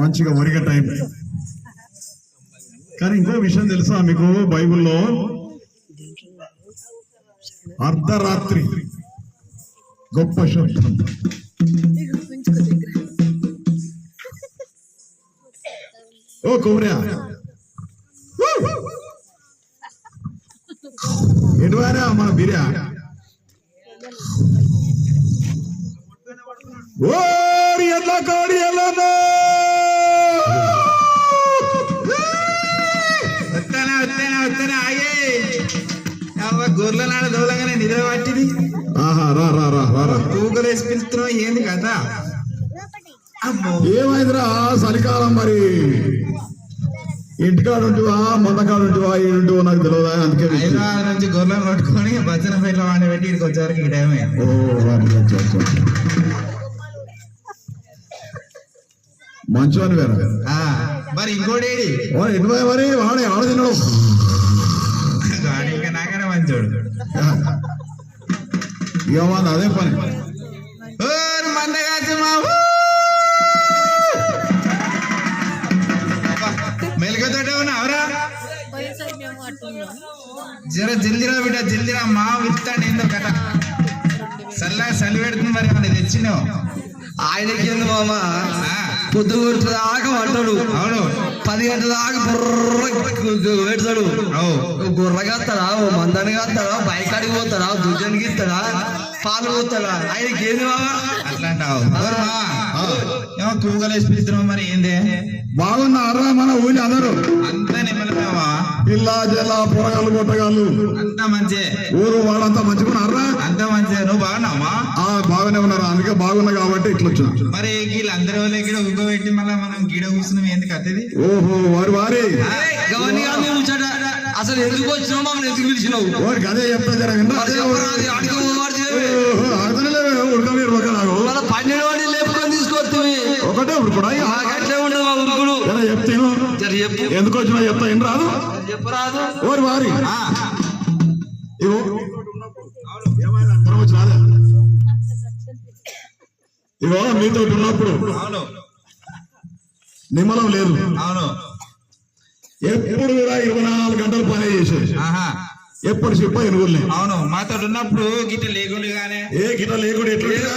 మంచిగా ఒరిగే టైం కానీ ఇంకో విషయం తెలుసా మీకు? బైబుల్లో అర్ధరాత్రి గొప్ప శబ్దం. ఓ కౌర్యా ఎటువారా మన బిర్యా? ఓ అవ్వ గొర్రెల నాడ దోలగానే నిద్ర పట్టింది. ఆహా రా రా రా రా రా. తూకలు వేసి పిలుస్తున్నావు ఏంది కదా ఏమైందిరా చలికాలం మరి? ఇంటికాడ ఉంటువా మొందకాడ ఉంటువా ఏంటో నాకు తెలియదా అందుకే హైదరాబాద్ నుంచి గొర్రెలు పట్టుకొని బచ్చన పేట్ల వాడిని పెట్టి ఇక్కడికి వచ్చేవరకు ఈ టైమే. ఓ అచ్చా. మంచివాని వేరే? మరి ఇంకోటి మరి వాడే ఆడ తిన్నాడు. ఇక వాడు అదే పని? మందగాచి ఉన్నావురా జర జల్దిరా బిడ్డ జల్దిరా మా విత్తాడు ఏందో కథ. చల్లగా చలి పెడుతుంది మరి మన తెచ్చినావు. ఆయనకి మామ? పొద్దు దాకా పట్టాడు అవును. పది గంటల దాకా బుర్ర పెడతాడు అవు. గుర్రగా వస్తాడా ఓ మందానికి వస్తాడా బైక్ అడిగి పోతాడా? ఇస్తాడా? పాలు పోతాడా? ఆయనకి ఏంది మామ అట్లా అంటావు ఓర్ మా, ఏమో కూగలేసి పిలుస్తున్నావు మరి ఏంది? బాగున్నారా మన ఊరి అందరూ. అంతా నిమ్మలమేవా? పిల్ల జల్ల పొరగాళ్ళు పొట్టగాళ్ళు అంతా మంచి. ఊరు వాళ్ళంతా మంచుకున్నారా అంతా మంచి నువ్వు బాగున్నావా? ఆ బాగానే ఉన్నారు? అందుకే బాగున్నా కాబట్టి ఇట్లా వచ్చిన. మరి వీళ్ళందరి వాళ్ళ గిడ ఉగ్గబెట్టి మళ్ళీ మనం గిడ కూర్చున్నాం ఎందుకు అత్తది ఓహో వారి వారి. అసలు ఎందుకు వచ్చినావు? మమ్మల్ని ఎందుకు పిలిచినావు? అదే చెప్తా జర వినరా? అది చెప్పరాదు, అడిగి పోవాడు చేయి. ఓహో, అతనిలే ఉడకమీరు ఒక నాకు మన పన్నెండు వాడిని లేపుకొని తీసుకొస్తుంది ఒకటే ఇప్పుడు కూడా అట్లే ఉండదు మా ఉరుకుడు జర చెప్తాను జర చెప్పు ఎందుకు వచ్చినా చెప్తా ఏం రాదు చెప్పరాదు. ఓరి వారి? ఇగో. తర్వాత రాదా? ఇగో మీతో ఉన్నప్పుడు. నిమ్మలం లేదు. అవును. ఎప్పుడు కూడా ఇరవై నాలుగు గంటలు పని చేసేది. ఎప్పుడు చెప్ప ఎనుగులే అవును మాతో ఉన్నప్పుడు గిట్ట లేకుండగానే ఏ గిట లేకుండా ఎట్లా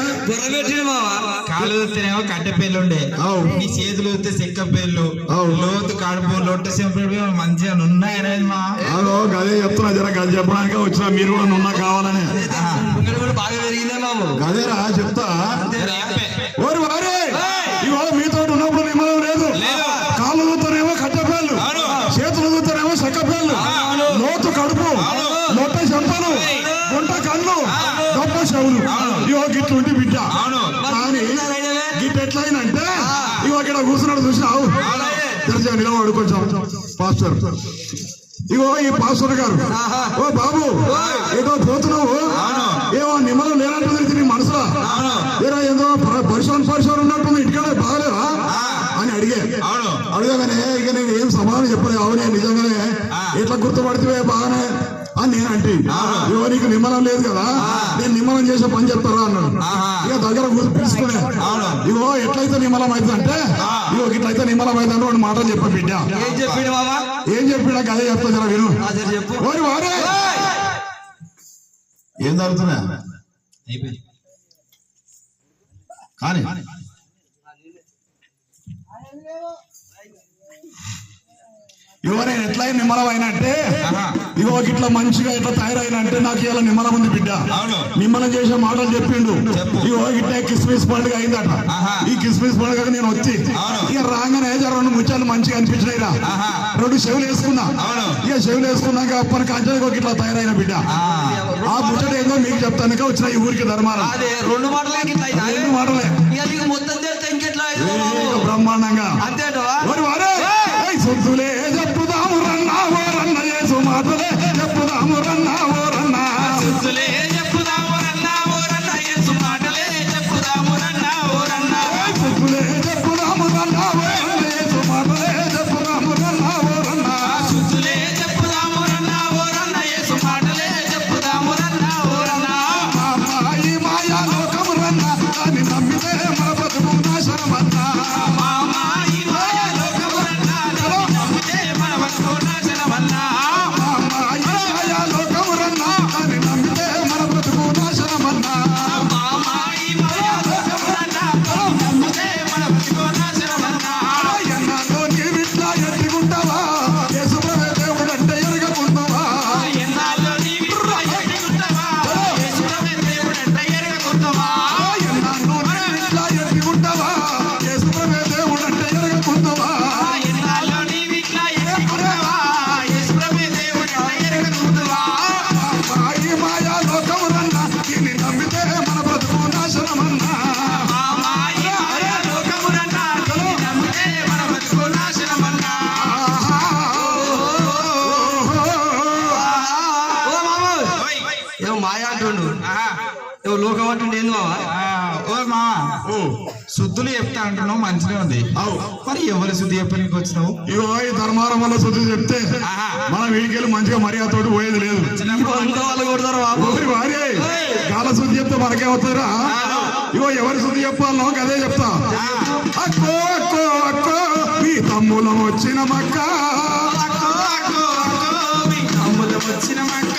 కాలు ఊతేనేమో కట్టె పేర్లు ఉండే. అవు. నీ చేతులు ఊతే చెక్క పేర్లు అవు. లోతు కడుపు లొట్ట చెంపలు మంచిగా ఉన్నాయనేది మా అదో గదే చెప్తున్నా జర గది చెప్పడానికి వచ్చినా మీరు కూడా నున్నా కావాలని. ఆహా. ఇక్కడ కూడా బాగా పెరిగిందే మామ గదేరా చెప్తా. ఓరి వారే ఇగో మీతో ఉన్నప్పుడు నిమ్మలం లేదు లేదు. కాళ్ళు ఊతనేమో కట్టెపేళ్ళు అవును. చేతులు ఊతనేమో చెక్కపేళ్ళు లోతు కడుపు లొట్ట చెంపలు గుంట కళ్ళు గొప్ప చెవులు ఇగో గిట్లుంటి బిడ్డ అవును కానీ గిట్ ఎట్లయినంటే ఇగో ఇక్కడ కూర్చున్నాడు చూసినావు తెరిచా నిలబడు కొంచెం. పాస్టర్. ఇగో ఈ పాస్టర్ గారు. ఓ బాబు ఏదో పోతున్నావు? ఏమో నిమ్మలు లేనట్టు నీ మనసులో. ఏదో ఏదో పరిశోధన పరిశోధన ఉన్నట్టుంది ఇంటికాడ బాగలేవా అని అడిగే. అడగగానే ఇక నేను ఏం సమాధానం చెప్పలేదు అవునే నిజంగానే. ఎట్లా గుర్తుపడితే బాగానే అని నేను అంటే. ఇగో నీకు నిమ్మలం లేదు కదా? నిమ్మలం చేసే పని చెప్తారా అన్నాడు. ఇక దగ్గర పిలుచుకునే ఇగో ఎట్లయితే నిమ్మలం అవుతుందంటే ఇగో ఇట్లయితే నిమ్మలం అవుతుందంటే రెండు మాటలు చెప్ప బిడ్డ. ఏం చెప్పిండు ఏం చెప్పినా అదే చెప్తా జర విను. ఓరి ఏం జరుగుతున్నా కానీ. ఇగో నేను ఎట్లా నిమ్మలం అయినా ఇగో ఇట్లా మంచిగా ఇట్లా తయారైనా అంటే నాకు ఇలా నిమ్మలం ఉంది బిడ్డ. నిమ్మలం చేసే మాటలు చెప్పిండు. చెప్పు. ఇగో ఇట్లా కిస్మిస్ పండుగ అయిందట. ఈ కిస్మిస్ పండుగ నేను వచ్చి. ఇక రాగానే రెండు ముత్యాలు మంచిగా అనిపించినాయిరా ఆహా. రెండు చెవులు వేసుకున్నా. ఇక చెవులు వేసుకున్నాక అప్పటి కాంచానికి ఇట్లా తయారైన బిడ్డ. ఆ, ముచ్చట ఏందో మీకు చెప్తానుక వచ్చిన ఈ ఊరికి ధర్మారం. రెండు మాటలే రెండు మాటలే. బ్రహ్మాండంగా. అంతేటవా ఏంది మావా ఆ, ఓ ఓ శుద్ధులు చెప్తా అంటున్నావు మంచిగా ఉంది. అవు. మరి ఎవరు శుద్ధి చెప్పడానికి వచ్చినావు? ఇగో ఈ ధర్మారం వల్ల శుద్ధి చెప్తే. మనం వీడికెళ్ళి మంచిగా మర్యాదతోటి పోయేది లేదు. గాల శుద్ధి చెప్తే మనకే వస్తుందిరా? ఇగో ఎవరి శుద్ధి చెప్పాలో అదే చెప్తా. అక్కో అక్కో అక్కో మీ తమ్ములం వచ్చిన మక్క. మీ వచ్చిన మక్క.